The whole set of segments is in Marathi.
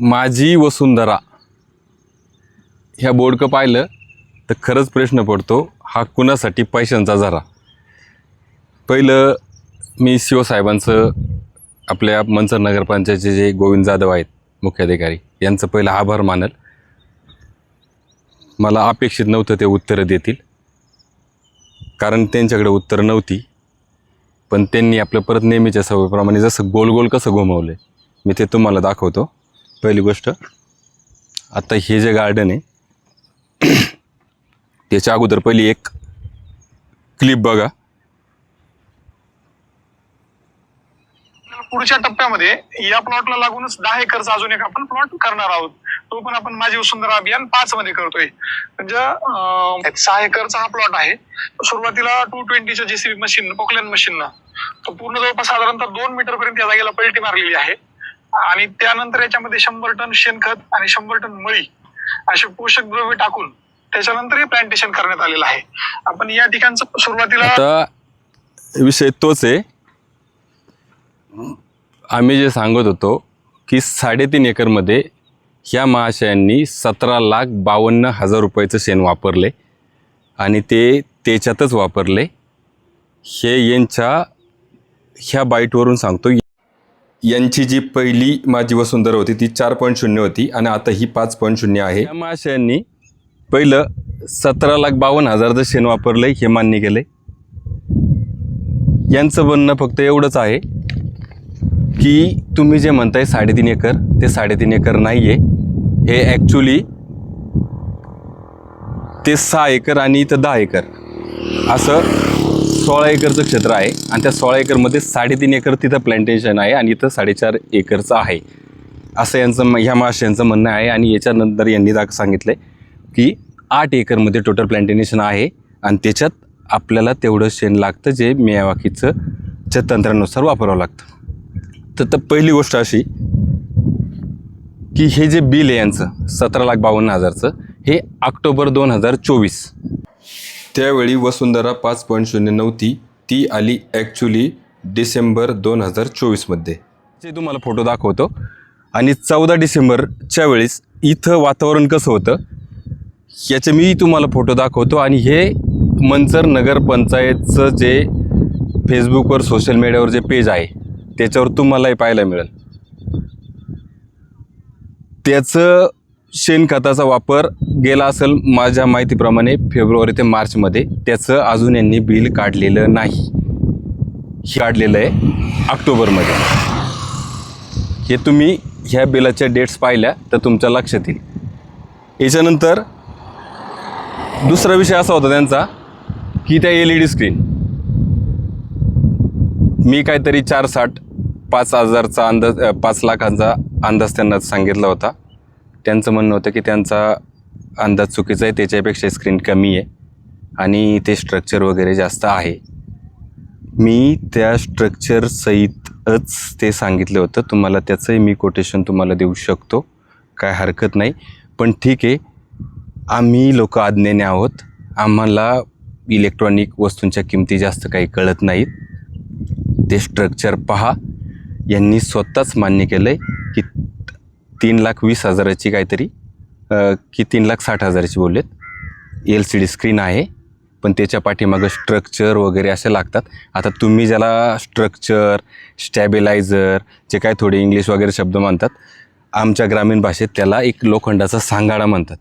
माझी वसुंधरा. ह्या बोर्डकं पाहिलं तर खरंच प्रश्न पडतो हा कुणासाठी पैशांचा झरा पहिलं मी शिवसाहेबांचं आपल्या मनसर नगरपंचायतचे जे गोविंद जाधव आहेत मुख्याधिकारी यांचं पहिलं आभार मानल. मला अपेक्षित नव्हतं ते उत्तरं देतील. कारण त्यांच्याकडे उत्तरं नव्हती. पण त्यांनी आपलं परत नेहमीच्या सवयीप्रमाणे जसं गोल गोल कसं घुमवलं मी ते तुम्हाला दाखवतो. पहिली गोष्ट आता हे जे गार्डन आहे त्याच्या अगोदर पहिली एक क्लिप बघा. पुढच्या टप्प्यामध्ये या प्लॉटला लागूनच दहा एकरचा अजून एक आपण प्लॉट करणार आहोत. तो पण आपण माझी वसुंधरा अभियान पाच मध्ये करतोय. म्हणजे सहा एकरचा हा प्लॉट आहे. सुरुवातीला टू ट्वेंटीच्या जेसीबी मशीन पोकलेन मशीननं तो पूर्ण जवळपास साधारणतः दोन मीटर पर्यंत या जागेला पलटी मारलेली आहे. आणि त्यानंतर याच्यामध्ये शंभर टन शेणखत आणि शंभर टन मळी असे पोषक द्रव्य टाकून त्याच्यानंतर प्लांटेशन करण्यात आलेलं आहे. आपण या ठिकाणचं सुरुवातीला विषय तोच आहे. आम्ही जे सांगत होतो की साडेतीन एकरमध्ये ह्या महाशयांनी सतरा लाख बावन्न हजार रुपयाचं शेण वापरले आणि ते त्याच्यातच वापरले. हे यांच्या ह्या बाईटवरून सांगतो. यांची जी पहिली माझी वसुंधरा होती ती चार पॉईंट शून्य होती आणि आता ही पाच पॉईंट शून्य आहे. या महाशयांनी पहिलं सतरा लाख बावन्न हजारचं शेण वापरलं हे मान्य केलं. यांचं म्हणणं फक्त एवढंच आहे की तुम्ही जे म्हणताय साडेतीन एकर ते साडेतीन एकर नाही आहे हे ॲक्च्युली ते सहा एकर आणि इथं दहा एकर. असं सोळा एकरचं क्षेत्र आहे आणि त्या सोळा एकरमध्ये साडेतीन एकर तिथं प्लांटेशन आहे आणि इथं साडेचार एकरचं आहे. असं यांचं म- ह्या माशांचं म्हणणं आहे आणि याच्यानंतर यांनी दाख सांगितलं की आठ एकरमध्ये टोटल प्लांटेशन आहे आणि त्याच्यात आपल्याला तेवढं शेण लागतं जे मियावाकीचं च्या तंत्रानुसार वापरावं लागतं. तर तर पहिली गोष्ट अशी की हे जे बिल आहे यांचं सतरा लाख बावन्न हजारचं हे ऑक्टोबर दोन हजार चोवीस त्यावेळी वसुंधरा पाच पॉईंट शून्य नव्हती ती आली ॲक्च्युली डिसेंबर दोन हजार चोवीसमध्ये जे तुम्हाला फोटो दाखवतो. आणि चौदा डिसेंबरच्या वेळेस इथं वातावरण कसं होतं याचे मी तुम्हाला फोटो दाखवतो. आणि हे मंचर नगरपंचायतचं जे फेसबुकवर सोशल मीडियावर जे पेज आहे त्याच्यावर तुम्हालाही पाहायला मिळेल. त्याचं शेणखताचा वापर गेला असेल माझ्या माहितीप्रमाणे फेब्रुवारी ते मार्चमध्ये त्याचं अजून यांनी बिल काढलेलं नाही. हे काढलेलं आहे ऑक्टोबरमध्ये. हे तुम्ही ह्या बिलाच्या डेट्स पाहिल्या तर तुमच्या लक्षात येईल. याच्यानंतर दुसरा विषय असा होता त्यांचा की त्या एल ई डी स्क्रीन. मी काहीतरी चार साठ पाच हजारचा अंदाज पाच लाखांचा अंदाज त्यांना सांगितला होता. त्यांचं म्हणणं होतं की त्यांचा अंदाज चुकीचा आहे त्याच्यापेक्षा स्क्रीन कमी आहे आणि ते स्ट्रक्चर वगैरे जास्त आहे. मी त्या स्ट्रक्चरसहितच ते सांगितलं होतं. तुम्हाला त्याचंही मी कोटेशन तुम्हाला देऊ शकतो. काय हरकत नाही. पण ठीक आहे. आम्ही लोक आज्ञेने आहोत. आम्हाला इलेक्ट्रॉनिक वस्तूंच्या किमती जास्त काही कळत नाहीत. ते स्ट्रक्चर पहा. यांनी स्वतःच मान्य केलं आहे की तीन लाख वीस हजाराची काहीतरी की तीन लाख साठ हजाराची बोललेत. एल सी डी स्क्रीन आहे पण त्याच्या पाठीमागं स्ट्रक्चर वगैरे असे लागतात. आता तुम्ही ज्याला स्ट्रक्चर स्टॅबिलायझर जे काय थोडे इंग्लिश वगैरे शब्द म्हणतात आमच्या ग्रामीण भाषेत त्याला एक लोखंडाचा सांगाडा म्हणतात.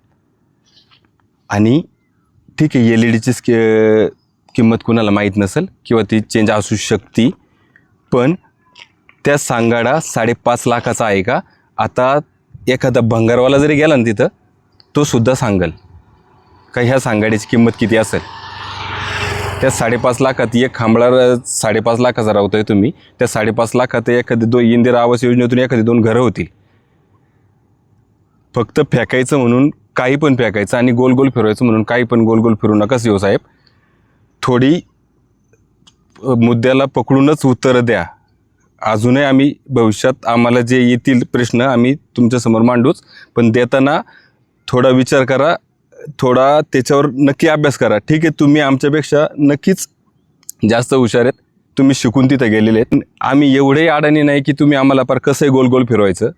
आणि ठीक आहे एल ई डीची किंमत कुणाला माहीत नसेल किंवा ती चेंज असू शकते पण त्या सांगाडा साडेपाच लाखाचा आहे का? आता एखादा भंगारवाला जरी गेला ना तिथं तो सुद्धा सांगल. का ह्या सांगाड्याची किंमत किती असेल? त्या साडेपाच लाखात एक खांबळा साडेपाच लाखाचा राहतोय तुम्ही. त्या साडेपाच लाखात एखादी दोन इंदिरा आवास योजनेतून एखादी दोन घरं होतील. फक्त फेकायचं म्हणून काही पण फेकायचं आणि गोल गोल फिरवायचं म्हणून काही पण गोल गोल फिरू नका येऊ साहेब थोडी मुद्द्याला पकडूनच उत्तरं द्या. अजूनही आम्ही भविष्यात आम्हाला जे येतील प्रश्न आम्ही तुमच्यासमोर मांडूच. पण देताना थोडा विचार करा थोडा त्याच्यावर नक्की अभ्यास करा. ठीक आहे तुम्ही आमच्यापेक्षा नक्कीच जास्त हुशार आहेत. तुम्ही शिकून तिथं गेलेले आहेत. आम्ही एवढेही अडाणी नाही की तुम्ही आम्हाला पार कसंही गोल गोल फिरवायचं.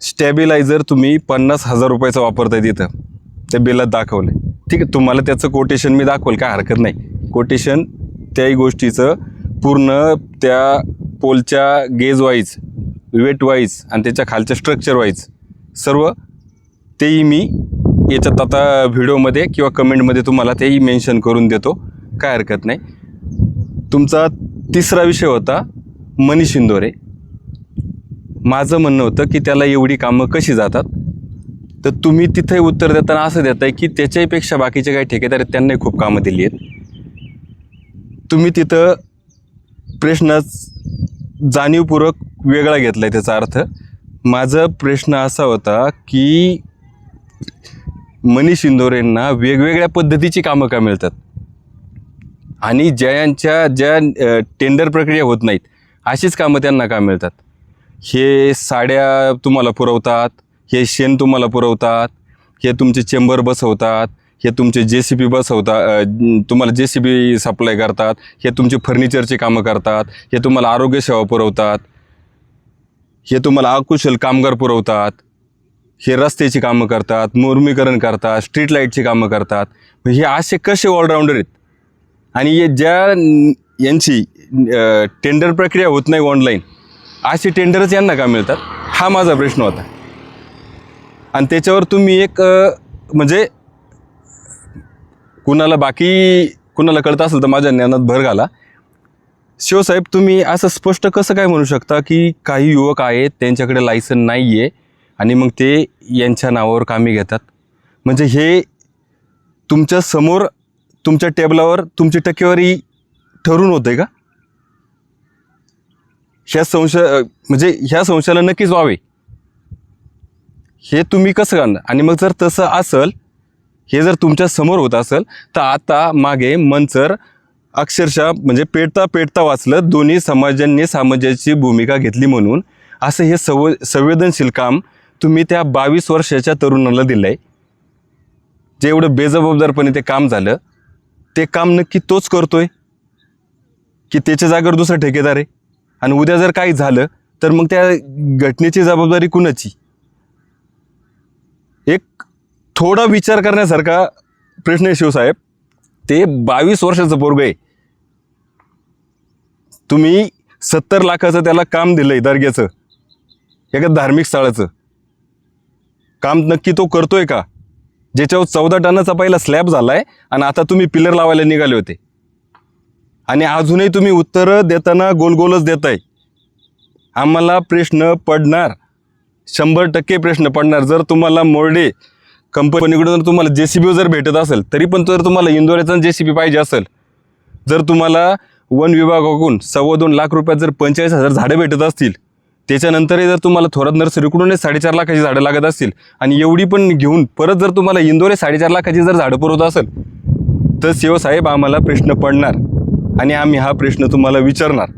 स्टॅबिलायझर तुम्ही पन्नास हजार रुपयाचा वापरताय तिथं. त्या बिलात दाखवलं ठीक आहे तुम्हाला त्याचं कोटेशन मी दाखवलं काय हरकत नाही. कोटेशन त्याही गोष्टीचं पूर्ण त्या पोलच्या गेज वाईज वेट वाईज आणि त्याच्या खालच्या स्ट्रक्चर वाईज सर्व तेही मी याच्यात आता व्हिडिओमध्ये किंवा कमेंटमध्ये तुम्हाला तेही मेन्शन करून देतो. काय हरकत नाही. तुमचा तिसरा विषय होता मनीष इंदोरे माझं म्हणणं होतं की त्याला एवढी कामं कशी जातात? तर तुम्ही तिथे उत्तर देताना असं देताय की त्याच्याहीपेक्षा बाकीचे काही ठेकेदार आहेत त्यांनाही खूप कामं दिली आहेत. तुम्ही तिथं प्रश्नच जाणीवपूर्वक वेगळा घेतला आहे त्याचा अर्थ. माझा प्रश्न असा होता की मनीष इंदोरेंना वेगवेगळ्या पद्धतीची कामं का मिळतात? आणि ज्यांच्या ज्या टेंडर प्रक्रिया होत नाहीत अशीच कामं त्यांना का मिळतात? हे साड्या तुम्हाला पुरवतात हे शेण तुम्हाला पुरवतात हे तुमचे चेंबर बसवतात हे तुमचे जे सी बी बसवता तुम्हाला जे सी बी सप्लाय करतात हे तुमचे फर्निचरचे कामं करतात हे तुम्हाला आरोग्य सेवा पुरवतात हे तुम्हाला अकुशल कामगार पुरवतात हे रस्त्याची कामं करतात मुर्मीकरण करतात स्ट्रीट लाईटची कामं करतात. हे असे कसे ऑलराऊंडर आहेत? आणि हे ज्या यांची टेंडर प्रक्रिया होत नाही ऑनलाईन असे टेंडरच यांना का मिळतात? हा माझा प्रश्न होता. आणि त्याच्यावर तुम्ही एक म्हणजे कुणाला बाकी कुणाला कळत असेल तर माझ्या ज्ञानात भर घाला. शिवसाहेब तुम्ही असं स्पष्ट कसं काय म्हणू शकता की काही युवक आहेत त्यांच्याकडे लायसन नाही आहे आणि मग ते यांच्या नावावर कामी घेतात? म्हणजे हे तुमच्यासमोर तुमच्या टेबलावर तुमची टक्केवारी ठरून होते का? ह्या संशय म्हणजे ह्या संशयाला नक्कीच व्हावे हे तुम्ही कसं करणार? आणि मग जर तसं असेल हे जर तुमच्यासमोर होत असेल तर आता मागे मनसर अक्षरशः म्हणजे पेटता पेटता वाचलं दोन्ही समाजांनी समाजाची भूमिका घेतली म्हणून. असं हे सव संवेदनशील काम तुम्ही त्या बावीस वर्षाच्या तरुणाला दिलं आहे जे एवढं बेजबाबदारपणे ते काम झालं ते काम नक्की तोच करतोय? की त्याच्या जागेवर दुसरा ठेकेदार आहे? आणि उद्या जर काही झालं तर मग त्या घटनेची जबाबदारी कुणाची? एक थोडा विचार करण्यासारखा प्रश्न आहे शिवसाहेब. ते बावीस वर्षाचं पोरग आहे. तुम्ही सत्तर लाखाचं त्याला काम दिलंय दर्ग्याचं. एका धार्मिक स्थळाचं. काम नक्की तो करतोय का? ज्याच्यावर चौदा टनाचा पहिला स्लॅब आहे आणि आता तुम्ही पिलर लावायला निघाले होते. आणि अजूनही तुम्ही उत्तरं देताना गोलगोलच देताय. आम्हाला प्रश्न पडणार. शंभर टक्के प्रश्न पडणार. जर तुम्हाला मोर्डे कंपनीकडून जर तुम्हाला जे सी बी जर भेटत असेल तरी पण जर तुम्हाला इंदोरेचा जे सी बी पाहिजे असेल जर तुम्हाला वन विभागाकडून सव्वा दोन लाख रुपयात जर पंचेचाळीस हजार झाडं भेटत असतील त्याच्यानंतरही जर तुम्हाला थोरात नर्सरीकडूनच साडेचार लाखाची झाडं लागत असतील आणि एवढी पण घेऊन परत जर तुम्हाला इंदोरे साडेचार लाखाची जर झाडं पुरवत असेल तर शिवसाहेब आम्हाला प्रश्न पडणार आणि आम्ही हा प्रश्न तुम्हाला विचारणार.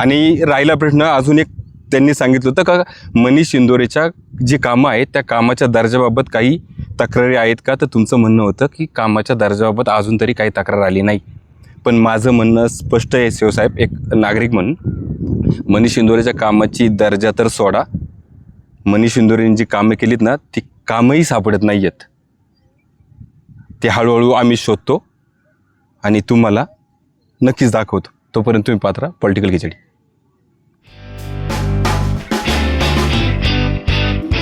आणि राहिला प्रश्न अजून एक त्यांनी सांगितलं होतं का मनीष इंदोरेच्या जी कामं आहेत त्या कामाच्या दर्जाबाबत काही तक्रारी आहेत का? तर तुमचं म्हणणं होतं की कामाच्या दर्जाबाबत अजून तरी काही तक्रार आली नाही. पण माझं म्हणणं स्पष्ट आहे शिवसाहेब एक नागरिक म्हणून. मनीष इंदोरेच्या कामाची दर्जा तर सोडा. मनीष इंदोरेंनी जी कामं केलीत ना ती कामही सापडत नाही आहेत ते हळूहळू आम्ही शोधतो आणि तुम्हाला नक्कीच दाखवतो. तोपर्यंत तुम्ही पात्रा पॉलिटिकल खिचडी.